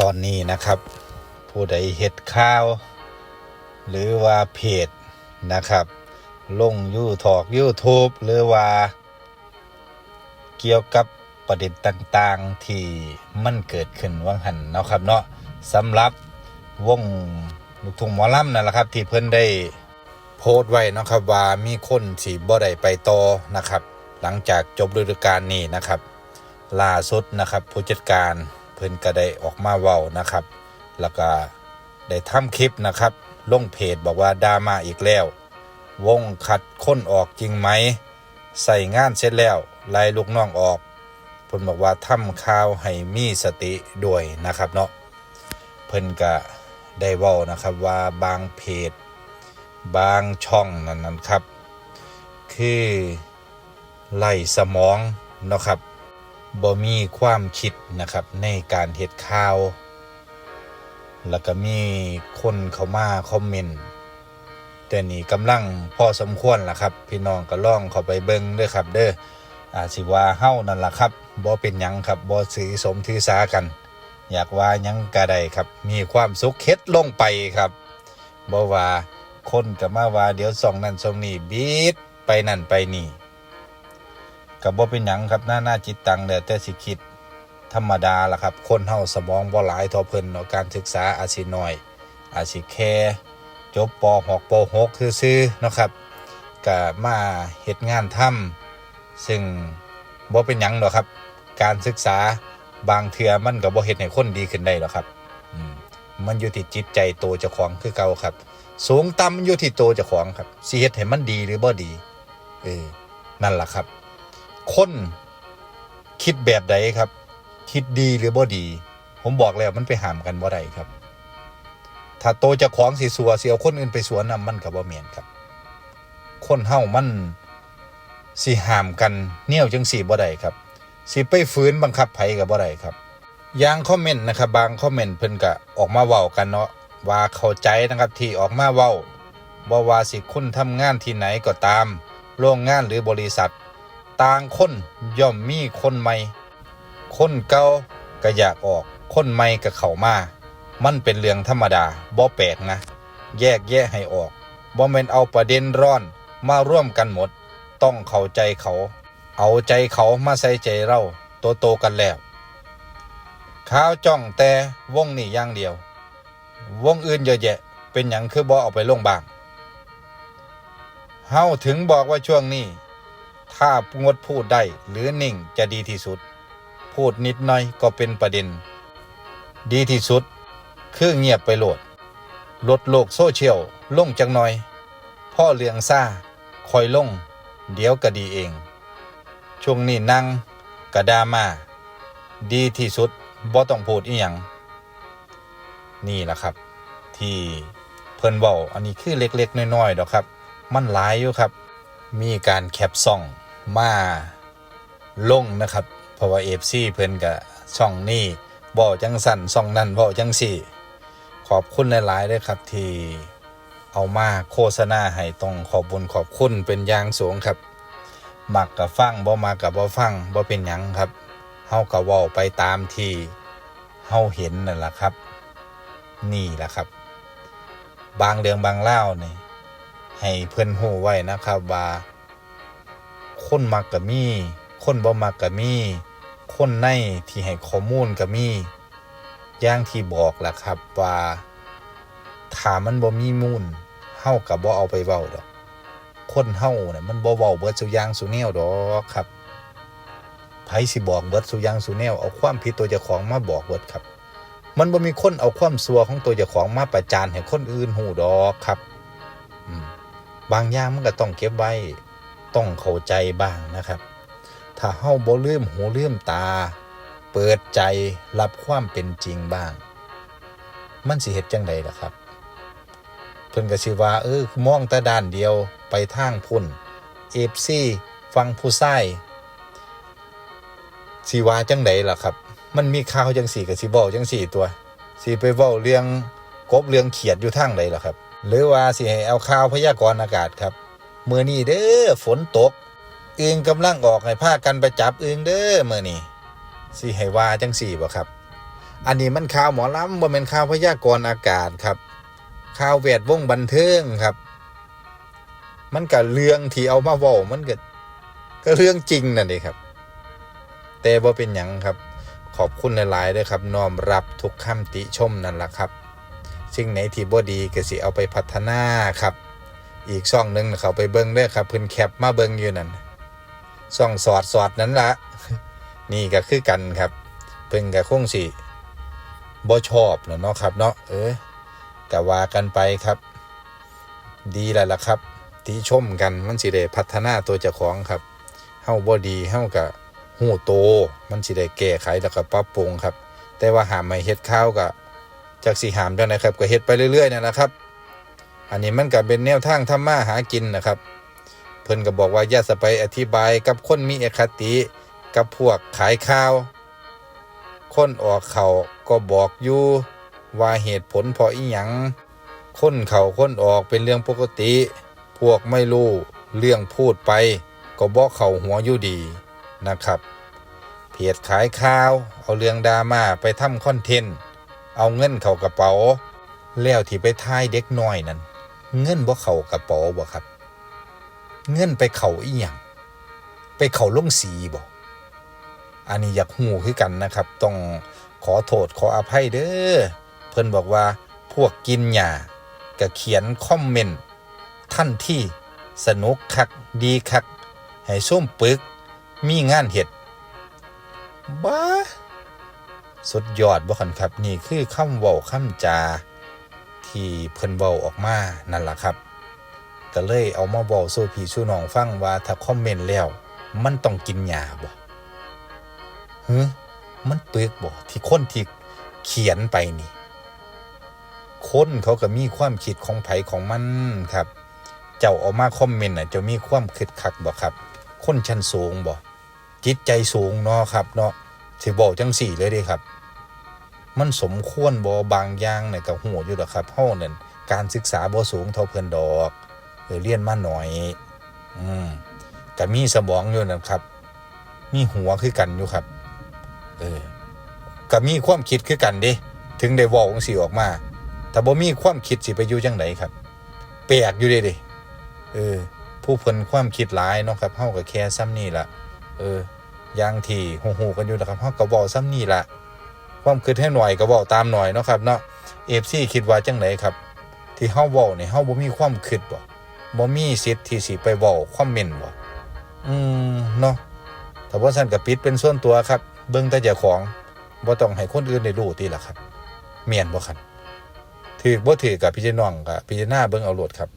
ตอนนี้นะครับ ผู้ใดเห็ดข้าว หรือว่าเพจนะครับ ลงยูทอกยูทูบหรือว่าเกี่ยวกับประเด็นต่างๆที่มันเกิดขึ้นว่างหันเนาะครับเนาะสำหรับวงลูกทุ่งหมอลำนั่นแหละครับ ที่เพิ่นได้โพสต์ไว้นะครับว่ามีคนสีบ่ได้ไปต่อนะครับ หลังจากจบฤดูกาลนี้นะครับล่าสุดนะครับผู้จัดการ เพิ่นก็ได้ออกมาเว้านะครับ แล้วก็ได้ทำคลิปนะครับ ลงเพจบอกว่าดราม่าอีกแล้ว วงขัดค้นออกจริงไหม ใส่งานเสร็จแล้วไล่ลูกน้องออกเพิ่นบอกว่าทำข่าวให้มีสติด้วยนะครับเนาะเพิ่นก็ได้เว้านะครับว่าบางเพจ บางช่องนั่นนั่นครับ คือไล่สมองเนาะครับ บ่มีความคิดนะครับในการเฮ็ดข่าว แล้วก็มีคนเข้ามาคอมเมนต์แต่นี่กำลังพอสมควรล่ะครับ พี่น้องก็ล่องเข้าไปเบิ่งด้อครับ เด้ออาสิว่าเฮานั่นล่ะครับบ่เป็นหยังครับบ่ถือสมถือสากัน อยากว่ายังก็ได้ครับ มีความสุขเฮ็ดลงไปครับบ่ว่าคนก็มาว่าเดี๋ยวส่องนั่นส่องนี่บีดไปนั่นไปนี่ ก็บ่เป็นหยังครับหน้าหน้าจิตตังแล้วแต่สิคิดธรรมดาล่ะครับ คนเฮาสมองบ่หลายทอเพิ่นเนาะการศึกษาอาจสิน้อย อาจสิแค่จบป .6 ป .6 ซื่อๆเนาะครับก็มาเฮ็ดงานทำซึ่งบ่เป็นหยังหรอกครับ การศึกษาบางเทื่อมันก็บ่เฮ็ดให้คนดีขึ้นได้หรอกครับมันอยู่ที่จิตใจโตวเจ้าของคือเก่าครับ สูงต่ำอยู่ที่โตวเจ้าของครับสิเฮ็ดให้มันดีหรือบ่ดีเออนั่นล่ะครับ คนคิดแบบใดครับ คิดดีหรือบ่ดี ผมบอกแล้วมันไปห้ามกันบ่ได้ครับ ถ้าโตจะของสีสัวเสียวคนอื่นไปสวนน่ะมันก็บ่แม่นครับ คนเฮามันสิห้ามกันเนี่ยวจังสี่บ่ได้ครับ สิไปฝืนบังคับไผก็บ่ได้ครับยางคอมเมนต์นะครับบางคอมเมนต์เพิ่นก็ออกมาเว้ากันเนาะว่าเข้าใจนะครับที่ออกมาเว้าบ่ว่าสิคุณทำงานที่ไหนก็ตาม โรงงานหรือบริษัท ต่างคนย่อมมีคนใหม่ คนเก่าก็อยากออก คนใหม่ก็เข้ามา มันเป็นเรื่องธรรมดาบ่แปลกนะ แยกแยะให้ออกบ่แม่นเอาประเด็นร้อนมาร่วมกันหมด ต้องเข้าใจเขา เอาใจเขามาใส่ใจเราโตโตๆกันแล้วข้าวจ้องแต่วงนี่อย่างเดียว วงอื่นเยอะแยะ เป็นหยังคือบ่เอาไปลงบางเฮาถึงบอกว่าช่วงนี้ ถ้างดพูดได้หรือนิ่งจะดีที่สุด พูดนิดหน่อยก็เป็นประเด็น ดีที่สุด คือเงียบไปโหลด ลดโลกโซเชียลลงจังหน่อย พ่อเลืองซ่าคอยลง เดี๋ยวก็ดีเอง ช่วงนี้นั่งกระดามา ดีที่สุดบ่ต้องพูดอีหยังนี่แหละครับ ที่เพิ่นเว้าอันนี้คือเล็กๆน้อยๆดอกครับ มันหลายอยู่ครับ มีการแคปซ่องมาลงนะครับ เพราะว่าเอฟซีเพิ่นกับช่องนี้บ่จังสั่นช่องนั้นบ่จังสี่ขอบคุณหลายๆเลยครับที่เอามาโฆษณาให้ต้องขอบบุญขอบคุณเป็นยางสูงครับมักกับฟังบ่มักกับบ่ฟังบ่เป็นหยังครับเฮาก็เว้าไปตามที่เฮาเห็นนั่นแหละครับ นี่แหละครับ บางเรื่องบางเล่าวนี่ ให้เพื่อนหูไว้นะครับว่าคนมักกับมี คนบ่มักกับมี คนในที่ให้ข้อมูลกับมีอย่างที่บอกแหละครับว่าถ้ามันบ่มีมูลเฮากับบ่เอาไปเว้าดอก คนเฮาเนี่ยมันบ่เว้าเบิดสุย่างสุแนวดอกครับไผสิบอกเบิดสุย่างสุแนวเอาความผิดตัวเจ้าของมาบอกเบิดครับ มันบ่มีคนเอาความซัวของตัวเจ้าของมาประจานให้คนอื่นหูดอกครับ อืม บางอย่างมันก็ต้องเก็บไว้ต้องเข้าใจบ้างนะครับ ถ้าเฮาบ่ลืมหูลืมตา เปิดใจรับความเป็นจริงบ้าง มันสิเฮ็ดจังไดล่ะครับ เพิ่นก็สิว่าเออมองแต่ด้านเดียวไปทางพุ่น FC ฟังผู้ชายสิว่าจังไดล่ะครับ มันมีข่าวจังสี่กับสิเว้าจังสี่ตัวสิไปเว้าเรื่องกบเรื่องเขียดอยู่ทางใดล่ะครับ หรือว่าสิให้เอาข่าวพยากรณ์อากาศครับมื้อนี้เด้อฝนตกอึงกำลังออกให้พากันไปจับอึงเด้อมื้อนี้สิให้ว่าจังสี่บ่ครับ อันนี้มันข่าวหมอลำบ่แม่นข่าวพยากรณ์อากาศครับข่าวแวดวงบันเทิงครับ มันก็เรื่องที่เอามาเว้ามันก็ก็เรื่องจริงนั่นเองครับแต่บ่เป็นหยังครับ ขอบคุณหลายๆด้วยครับน้อมรับทุกคำติชมนั่นล่ะครับ สิ่งไหนที่บ่ดีก็สิเอาไปพัฒนาครับ อีกช่องหนึงน่ะเขาไปเบิ่งเด้อครับเพิ่นแคปมาเบิ่งอยู่นั่นช่องสอดสอดนั้นละนี่ก็คือกันครับ เพิ่นก็คงสิบ่ชอบเนาะครับเนาะเออก็ว่ากันไปครับ ดีแล้วล่ะครับติชมกันมันสิได้พัฒนาตัวเจ้าของครับเฮาบ่ดีเฮาก็ฮู้โต มันสิได้แก้ไขแล้วก็ปรับปรุงครับ แต่ว่าหามไม่เฮ็ดข้าวก็ จากสิหามจังไดครับก็เฮ็ดไปเรื่อยๆนั่นแหละครับ อันนี้มันก็เป็นแนวทางทำมาหากินนะครับ เพิ่นก็บอกว่าอย่าสไปอธิบายกับคนมีเอคติกับพวกขายข้าว คนออกเขาก็บอกอยู่ว่าเหตุผลเพราะอีหยังคนเขาคนออกเป็นเรื่องปกติ พวกไม่รู้เรื่องพูดไป ก็บอกเขาหัวอยู่ดีนะครับเพจขายข้าว เอาเรื่องดราม่าไปทำคอนเทนต์ เอาเงินเข้ากระเป๋า แล้วที่ไปทายเด็กน้อยนั้น เงินบ่เข้ากระเป๋าบ่ครับ เงินไปเข้าอีหยังไปเข้าลงสีบ่อันนี้อยากหูคือกันนะครับ ต้องขอโทษขออภัยเด้อเพิ่นบอกว่าพวกกินหญ้าก็เขียนคอมเมนต์ท่านที่สนุกคักดีคัก ให้ส้มปึก มีงานเห็ดบ้า สุดยอดบ่คันครับ นี่คือคำเว้าคำจา ที่เพิ่นเว้าออกมานั่นล่ะครับก็เลยเอามาเว้าสู่พี่สู่น้องฟังว่าถ้าคอมเมนต์แล้ว มันต้องกินยาบ่ฮึมันปึกบ่ที่คนที่เขียนไปนี่ คนเขาก็มีความคิดของไผของมันครับ เจ้าเออกมาคอมเมนต์น่ะจะมีความคิดคักบ่ครับ คนชั้นสูงบ่จิตใจสูงเนาะครับเนาะ สิบอกจังสี่เลยเด้ครับ มันสมควรบ่บางอย่างเนี่ยก็หูอยู่ดอครับเฮาเนั่นการศึกษาบ่สูงเท่าเพิ่นดอกเออเรียนมาหน่อย อืมก็มีสมองอยู่นั่นครับ มีหัวคือกันอยู่ครับ เออก็มีความคิดคือกันด้ถึงได้เว้าจังซี่ออกมา แต่บ่มีความคิดสิไปอยู่จังไดครับ แปลกอยู่เด้เด้เออ ผู้เพิ่นความคิดหลายเนาะครับเฮาก็แค่ซ้ำนี่ละเออ อย่างที่ฮู้ๆกันอยู่นะครับเฮาก็เว้าซ้ำนี่ละความคิดให้หน่อยก็เว้าตามหน่อยเนาะครับเนาะ FC คิดว่าจังไดครับ ที่เฮาเว้านี่ยเฮาบ่มีความคิดบ่บ่มีสิทธิ์ที่สิไปเว้าคอมเมนต์บ่อืมเนาะถ้าบ่ซั่นก็ปิดเป็นส่วนตัวครับ เบิ่งแต่เจ้าของบ่ต้องให้คนอื่นได้รู้ติล่ะครับแม่นบ่ครับถือบ่ถือกับพี่น้องก็พิจารณาเบิ่งเอาโลดครับ